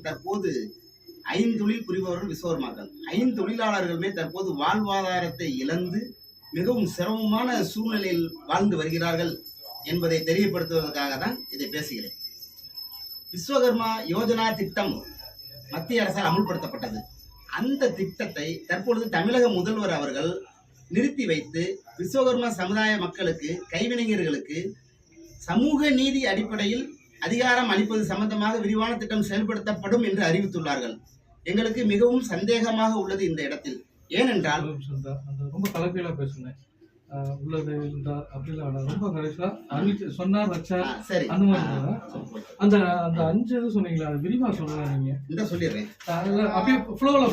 விஸ்வகர்மாக்கள் தற்போது ஐந்தொழில் புரிபவர்கள் விஸ்வகர்மாக்கள் ஐந்தொழிலாளர்களுமே தற்போது வாழ்வாதாரத்தை இழந்து மிகவும் சிரமமான சூழ்நிலையில் வாழ்ந்து வருகிறார்கள் என்பதை தெரியப்படுத்துவதற்காக தான் இதை பேசுகிறேன். விஸ்வகர்மா யோஜனா திட்டம் மத்திய அரசால் அமுல்படுத்தப்பட்டது. அந்த திட்டத்தை தற்பொழுது தமிழக முதல்வர் அவர்கள் நிறுத்தி வைத்து விஸ்வகர்மா சமுதாய மக்களுக்கு கைவினைஞர்களுக்கு சமூக நீதி அடிப்படையில் அதிகாரம் அளிப்பது சம்பந்தமாக விரிவான திட்டம் செயல்படுத்தப்படும் என்று அறிவித்துள்ளார்கள். எங்களுக்கு மிகவும் சந்தேகமாக உள்ளது இந்த இடத்தில். ஏனென்றால் ரொம்ப கலக்கையில பேசுனேன். உள்ளது இருந்தார் அப்படிலாம். ரொம்ப கடைசியா அறிவிச்சு சொன்னார் வச்சார் அந்த மாதிரி. அந்த அந்த அஞ்சு இது சொன்னீங்களா அது விரிவா சொல்லுங்க நீங்க இந்த சொல்லிடுறேன். அப்படியே ஃப்ளோல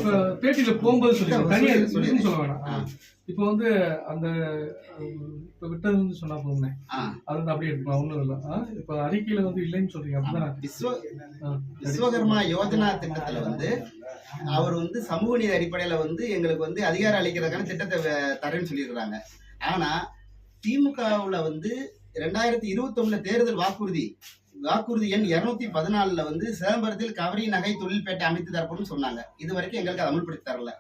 பேட்டியில போகும்போது தனியா சொல்லி- வேணாம். இப்போ வந்து அந்த இப்ப விட்டது வந்து சொன்னா போதுமே அது வந்து அப்படியே எடுக்கலாம் ஒண்ணும் இல்லை. இப்ப அறிக்கையில வந்து இல்லைன்னு சொல்றீங்க அப்படிதானே விஸ்வ விஸ்வகர்மா யோஜனா திட்டத்துல வந்து அவர் வந்து சமூக நீதி அடிப்படையில வந்து எங்களுக்கு வந்து அதிகாரம் அளிக்கிறதுக்கான திட்டத்தை தரேன்னு சொல்லியிருக்கிறாங்க. ஆனா திமுகவுல வந்து ரெண்டாயிரத்தி இருபத்தி தேர்தல் வாக்குறுதி வாக்குறுதி எண் இருநூத்தி பதினாலுல வந்து சிதம்பரத்தில் கவரி நகை தொழில்பேட்டை அமைத்து தரப்படும் சொன்னாங்க. இது வரைக்கும் எங்களுக்கு அதை அமல்படுத்தி தரல.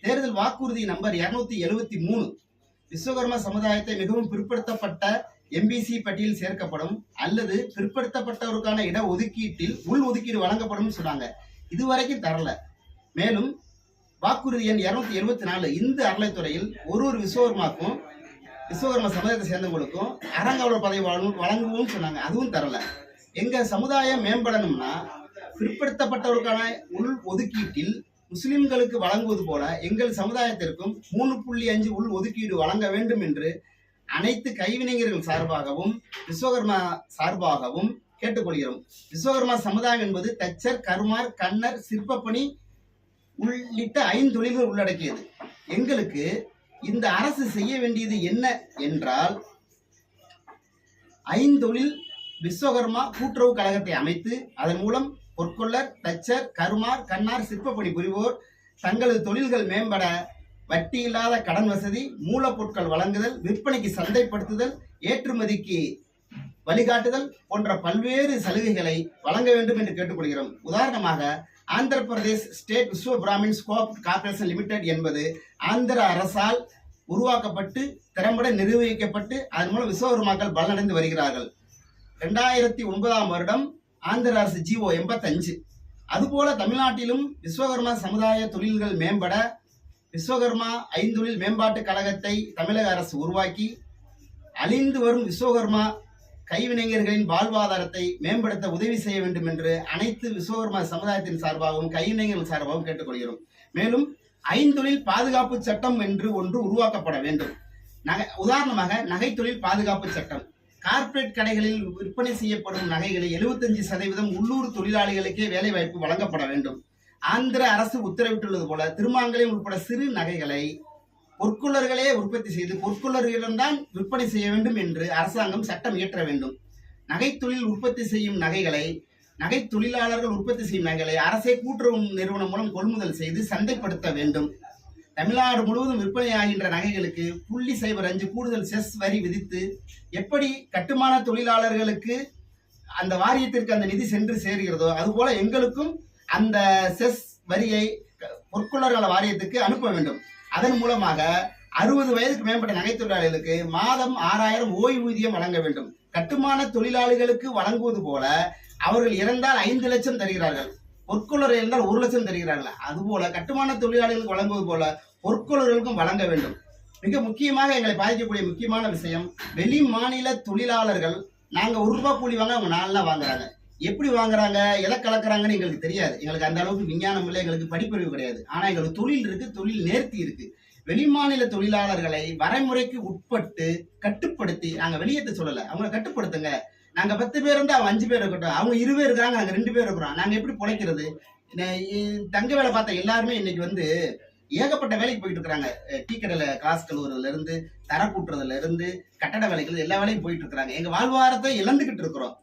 தேர்தல் வாக்குறுதி நம்பர் இருநூத்தி எழுவத்தி மூணு விஸ்வகர்மா சமுதாயத்தை மிகவும் பிற்படுத்தப்பட்ட எம்பிசி பட்டியல் சேர்க்கப்படும் அல்லது பிற்படுத்தப்பட்டவருக்கான இட ஒதுக்கீட்டில் உள் ஒதுக்கீடு வழங்கப்படும் சொன்னாங்க. இதுவரைக்கும் தரல. மேலும் வாக்குறுதி எண் இருநூத்தி எழுபத்தி நாலு இந்த அறளைத்துறையில் ஒரு ஒரு விஸ்வகர்மாக்கும் விஸ்வகர்ம சமுதாயத்தை சேர்ந்தவங்களுக்கும் அறங்காவலர் பதவி வழங்கும் வழங்குவோம் சொன்னாங்க. அதுவும் தரல. எங்க சமுதாயம் மேம்படணும்னா பிற்படுத்தப்பட்டவருக்கான உள் ஒதுக்கீட்டில் முஸ்லிம்களுக்கு வழங்குவது போல எங்கள் சமுதாயத்திற்கும் மூணு புள்ளி அஞ்சு உள் ஒதுக்கீடு வழங்க வேண்டும் என்று அனைத்து கைவினைஞர்கள் சார்பாகவும் விஸ்வகர்மா சார்பாகவும் கேட்டுக்கொள்கிறோம். விஸ்வகர்மா சமுதாயம் என்பது தச்சர் கருமார் கண்ணர் சிற்பப்பணி உள்ளிட்ட ஐந்து தொழில்கள் உள்ளடக்கியது. எங்களுக்கு இந்த அரசு செய்ய வேண்டியது என்ன என்றால் ஐந்தொழில் விஸ்வகர்மா கூட்டுறவு கழகத்தை அமைத்து அதன் மூலம் பொற்கொள்ளர் தச்சர் கருமார் கண்ணார் சிற்பப்பணி புரிவோர் தங்களது தொழில்கள் மேம்பட வட்டி இல்லாத கடன் வசதி மூலப்பொருட்கள் வழங்குதல் விற்பனைக்கு சந்தைப்படுத்துதல் ஏற்றுமதிக்கு வழிகாட்டுதல் போன்ற பல்வேறு சலுகைகளை வழங்க வேண்டும் என்று கேட்டுக்கொள்கிறோம். உதாரணமாக Andhra Pradesh state Vishwa brahmin scope corporation limited என்பது ஆந்திர அரசால் உருவாக்கப்பட்டு திறம்பட நிர்வகிக்கப்பட்டு அதன் மூலம் விஸ்வகர்மாக்கள் பலனடைந்து வருகிறார்கள். ரெண்டாயிரத்தி ஒன்பதாம் வருடம் ஆந்திர அரசு ஜிஓ எண்பத்தஞ்சு. அதுபோல தமிழ்நாட்டிலும் விஸ்வகர்மா சமுதாய தொழில்கள் மேம்பட விஸ்வகர்மா ஐந்தொழில் மேம்பாட்டு கழகத்தை தமிழக அரசு உருவாக்கி அழிந்து வரும் விஸ்வகர்மா கைவினைஞர்களின் வாழ்வாதாரத்தை மேம்படுத்த உதவி செய்ய வேண்டும் என்று அனைத்து விஸ்வகர்மா சமுதாயத்தின் சார்பாகவும் கைவினைஞர்கள் சார்பாகவும் கேட்டுக்கொள்கிறோம். மேலும் ஐந்தொழில் பாதுகாப்பு சட்டம் என்று ஒன்று உருவாக்கப்பட வேண்டும். நகை உதாரணமாக நகைத்தொழில் பாதுகாப்பு சட்டம். கார்ப்பரேட் கடைகளில் விற்பனை செய்யப்படும் நகைகளை 75% சதவீதம் உள்ளூர் தொழிலாளிகளுக்கே வேலைவாய்ப்பு வழங்கப்பட வேண்டும். ஆந்திர அரசு உத்தரவிட்டுள்ளது போல திருமாங்கலை உட்பட சிறு நகைகளை பொற்கொள்ளர்களே உற்பத்தி செய்து பொற்கொள்ளர்களிடம்தான் விற்பனை செய்ய வேண்டும் என்று அரசாங்கம் சட்டம் இயற்ற வேண்டும். நகைத்தொழில் உற்பத்தி செய்யும் நகைகளை நகை தொழிலாளர்கள் உற்பத்தி செய்யும் நகைகளை அரசே கூட்டுறவு நிறுவனம் மூலம் கொள்முதல் செய்து சந்தைப்படுத்த வேண்டும். தமிழ்நாடு முழுவதும் விற்பனையாகின்ற நகைகளுக்கு புள்ளி சைபர் அஞ்சு கூடுதல் செஸ் வரி விதித்து எப்படி கட்டுமான தொழிலாளர்களுக்கு அந்த வாரியத்திற்கு அந்த நிதி சென்று சேர்கிறதோ அதுபோல எங்களுக்கும் அந்த செஸ் வரியை க- வாரியத்துக்கு அனுப்ப வேண்டும். அதன் மூலமாக அறுபது வயதுக்கு மேம்பட்ட நகை தொழிலாளிகளுக்கு மாதம் ஆறாயிரம் ஓய்வூதியம் வழங்க வேண்டும். கட்டுமான தொழிலாளிகளுக்கு வழங்குவது போல அவர்கள் இறந்தால் ஐந்து லட்சம் தருகிறார்கள். பொற்கொள்ளர் இருந்தால் ஒரு லட்சம் தருகிறார்கள். அதுபோல கட்டுமான தொழிலாளிகளுக்கு வழங்குவது போல பொற்கொள்ளர்களுக்கும் வழங்க வேண்டும். மிக முக்கியமாக எங்களை பாதிக்கக்கூடிய முக்கியமான விஷயம் வெளி மாநில தொழிலாளர்கள் நாங்கள் ஒரு ரூபாய் கூலி வாங்க அவங்க நாலாம் வாங்குறாங்க. எப்படி வாங்குறாங்க எதை கலக்குறாங்கன்னு எங்களுக்கு தெரியாது. எங்களுக்கு அந்த அளவுக்கு விஞ்ஞானம் இல்லை எங்களுக்கு படிப்பறிவு கிடையாது. ஆனா எங்களுக்கு தொழில் இருக்கு தொழில் நேர்த்தி இருக்கு. வெளிமாநில தொழிலாளர்களை வரைமுறைக்கு உட்பட்டு கட்டுப்படுத்தி நாங்க வெளியேற்ற சொல்லல. அவங்கள கட்டுப்படுத்துங்க. நாங்க பத்து பேர் இருந்தா அவங்க அஞ்சு பேர் இருக்கட்டும். அவங்க இரு பேர் இருக்காங்க நாங்க ரெண்டு பேர் இருக்கிறோம். நாங்க எப்படி பிழைக்கிறது? தங்க வேலை பார்த்த எல்லாருமே இன்னைக்கு வந்து ஏகப்பட்ட வேலைக்கு போயிட்டு இருக்கிறாங்க. டீ கடையில காசு கழுவுறதுல இருந்து தர கூட்டுறதுல இருந்து கட்டட வேலைகள் எல்லா வேலையும் போயிட்டு இருக்கிறாங்க. எங்க வாழ்வாரத்தை இழந்துகிட்டு இருக்கிறோம்.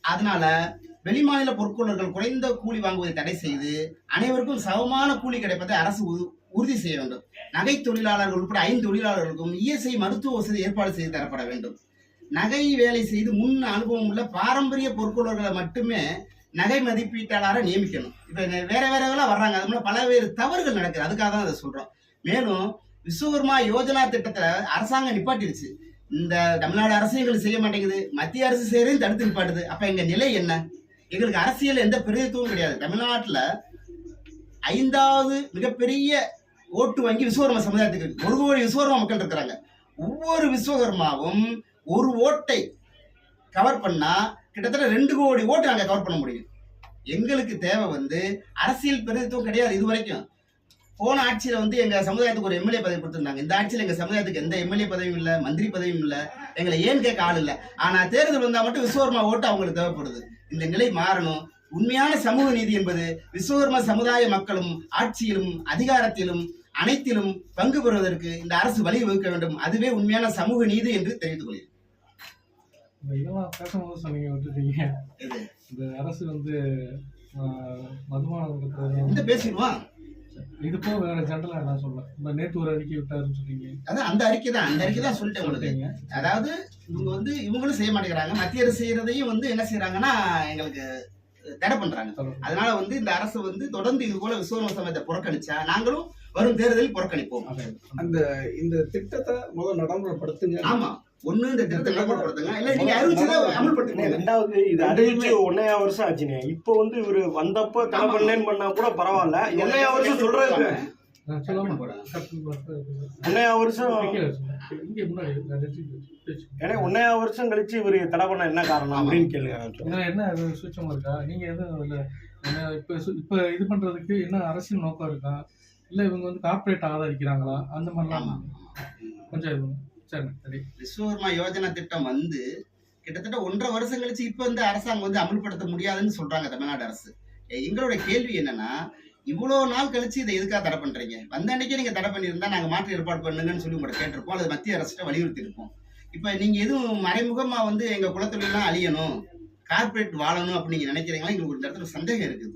அதனால வெளிமாநில பொற்கொள்ளர்கள் குறைந்த கூலி வாங்குவதை தடை செய்து அனைவருக்கும் சமமான கூலி கிடைப்பதை அரசு உ- உறுதி செய்ய வேண்டும். நகை தொழிலாளர்கள் உட்பட ஐந்து தொழிலாளர்களுக்கும் இஎஸ்ஐ மருத்துவ வசதி ஏற்பாடு செய்து தரப்பட வேண்டும். நகை வேலை செய்து முன் அனுபவம் உள்ள பாரம்பரிய பொற்கொள்ளர்களை மட்டுமே நகை மதிப்பீட்டாளரை நியமிக்கணும். இப்போ வேற வேறவெல்லாம் வர்றாங்க. அது மூலம் பல்வேறு தவறுகள் நடக்குது. அதுக்காக தான் அதை சொல்றோம். மேலும் விஸ்வகர்மா யோஜனா திட்டத்தை அரசாங்கம் நிப்பாட்டிடுச்சு இந்த தமிழ்நாடு அரசு எங்களுக்கு செய்ய மாட்டேங்குது. மத்திய அரசு செய்யறதையும் தடுத்து நிப்பாட்டுது. அப்ப எங்க நிலை என்ன? எங்களுக்கு அரசியல் எந்த பிரதித்துவம் கிடையாது. தமிழ்நாட்டுல ஐந்தாவது மிகப்பெரிய ஓட்டு வங்கி விஸ்வகர்மா சமுதாயத்துக்கு இருக்கு. ஒரு கோடி விஸ்வகர்மா மக்கள் இருக்கிறாங்க. ஒவ்வொரு விஸ்வகர்மாவும் ஒரு ஓட்டை கவர் பண்ணா கிட்டத்தட்ட ரெண்டு கோடி ஓட்டு நாங்க கவர் பண்ண முடியும். எங்களுக்கு தேவை வந்து அரசியல் பிரதித்துவம் கிடையாது இது வரைக்கும் போன ஆட்சியில வந்து எங்க சமுதாயத்துக்கு ஒரு எம்எல்ஏ பதவி கொடுத்திருந்தாங்க. இந்த ஆட்சியில எங்க சமுதாயத்துக்கு எந்த எம்எல்ஏ பதவியும் இல்ல மந்திரி பதவியும் இல்ல எங்களை ஏன் கேட்க ஆள் இல்ல? ஆனா தேர்தல் வந்தா மட்டும் விஸ்வகர்மா ஓட்டு அவங்களுக்கு தேவைப்படுது. இந்த நிலை மாறணும். உண்மையான சமூக நீதி என்பது விஸ்வகர்ம சமுதாய மக்களும் ஆட்சியிலும் அதிகாரத்திலும் அனைத்திலும் பங்கு பெறுவதற்கு இந்த அரசு வழிவகுக்க வேண்டும். அதுவே உண்மையான சமூக நீதி என்று தெரிவித்துக் கொள்கிறேன். இதெல்லாம் பேசும்போது சொன்னீங்க விட்டுட்டீங்க. இது. இந்த அரசு வந்து இந்த பேசிடுவான் இது போக வேற ஜென்ரலா என்ன சொல்ல? இந்த நேத்து ஒரு அறிக்கை விட்டாருன்னு சொன்னீங்க. அதான் அந்த அறிக்கை தான். அந்த அறிக்கை தான் சொல்லிட்டேன் உங்களுக்கு. அதாவது இவங்க வந்து இவங்களும் செய்ய மாட்டேங்கிறாங்க. மத்திய அரசு செய்யறதையும் வந்து என்ன செய்யறாங்கன்னா எங்களுக்கு தடை பண்றாங்க. அதனால வந்து இந்த அரசு வந்து தொடர்ந்து இது போல விஸ்வகர்ம சமயத்தை புறக்கணிச்சா நாங்களும் வரும் தேர்தலில் புறக்கணிப்போம். அதே. இந்த திட்டத்தை முதல் நடைமுறைப்படுத்துங்க. ஆமா. ஒண்ணு இந்த திட்டத்தை நடைமுறைப்படுத்துங்க. இல்ல நீங்க அறிவிச்சதை அமல்படுத்துங்க ரெண்டாவது இது அறிவிச்சு ஒன்னையா வருஷம் ஆச்சுனே. இப்போ வந்து இவரு வந்தப்ப ஆமா. பண்ணேன்னு பண்ணா கூட பரவாயில்ல. ஒன்னையா வருஷம் பார்த்து ஒன்னையா வருஷம். ஏன்னா ஒன்னையா வருஷம் கழிச்சு இவரு தடை பண்ண என்ன காரணம் அப்படின்னு கேளுங்க இதுல என்ன இது சூட்சமா இருக்கா? நீங்க எதுவும் இல்ல. என்ன இப்ப சு- இப்ப இது பண்றதுக்கு என்ன அரசியல் நோக்கம் இருக்கா? இல்ல இவங்க வந்து கார்ப்பரேட் ஆதரிக்கிறாங்களா? அந்த மாதிரிலாம் கொஞ்சம் இது சரி சரி. விஸ்வகர்மா யோஜனா திட்டம் வந்து கிட்டத்தட்ட ஒன்றரை வருஷம் கழிச்சு இப்ப இந்த அரசாங்கம் வந்து அமல்படுத்த முடியாதுன்னு சொல்றாங்க தமிழ்நாடு அரசு. எ- எங்களுடைய கேள்வி என்னன்னா இவ்வளவு நாள் கழிச்சு இதை எதுக்காக தடை பண்றீங்க? வந்த அன்னைக்கே நீங்க தடை பண்ணியிருந்தா நாங்க மாற்று ஏற்பாடு பண்ணுங்கன்னு சொல்லி உங்களை கேட்டிருப்போம். அல்லது மத்திய அரசிட்ட வலியுறுத்தி இருப்போம் இப்ப நீங்க எதுவும் மறைமுகமா வந்து எங்க குலத்தொழிலாம் அழியணும் கார்ப்பரேட் வாழணும் அப்படின்னு நினைக்கிறீங்களா? எங்களுக்கு ஒரு இடத்துல சந்தேகம் இருக்குது.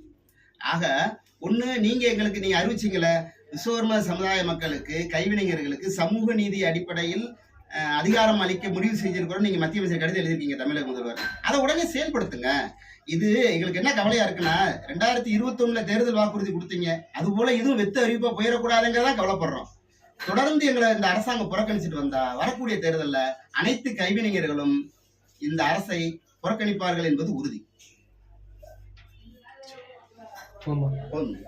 ஆக ஒண்ணு நீங்க எங்களுக்கு நீங்கள் அறிவிச்சீங்களே விஸ்வகர்ம சமுதாய மக்களுக்கு கைவினைஞர்களுக்கு சமூக நீதி அடிப்படையில் அதிகாரம் அளிக்க முடிவு செஞ்சிருக்கிறோம் நீங்க மத்திய அமைச்சர் கடிதம் எழுதியிருக்கீங்க தமிழக முதல்வர். அதை உடனே செயல்படுத்துங்க. இது எங்களுக்கு என்ன கவலையா இருக்குன்னா ரெண்டாயிரத்தி இருபத்தொன்னுல தேர்தல் வாக்குறுதி கொடுத்தீங்க. அது போல இதுவும் வெத்து அறிவிப்பா போயிடக்கூடாதுங்கிறதான் கவலைப்படுறோம். தொடர்ந்து எங்களை இந்த அரசாங்கம் புறக்கணிச்சிட்டு வந்தா வரக்கூடிய தேர்தலில் அனைத்து கைவினைஞர்களும் இந்த அரசை புறக்கணிப்பார்கள் என்பது உறுதி. ஆமா போதும்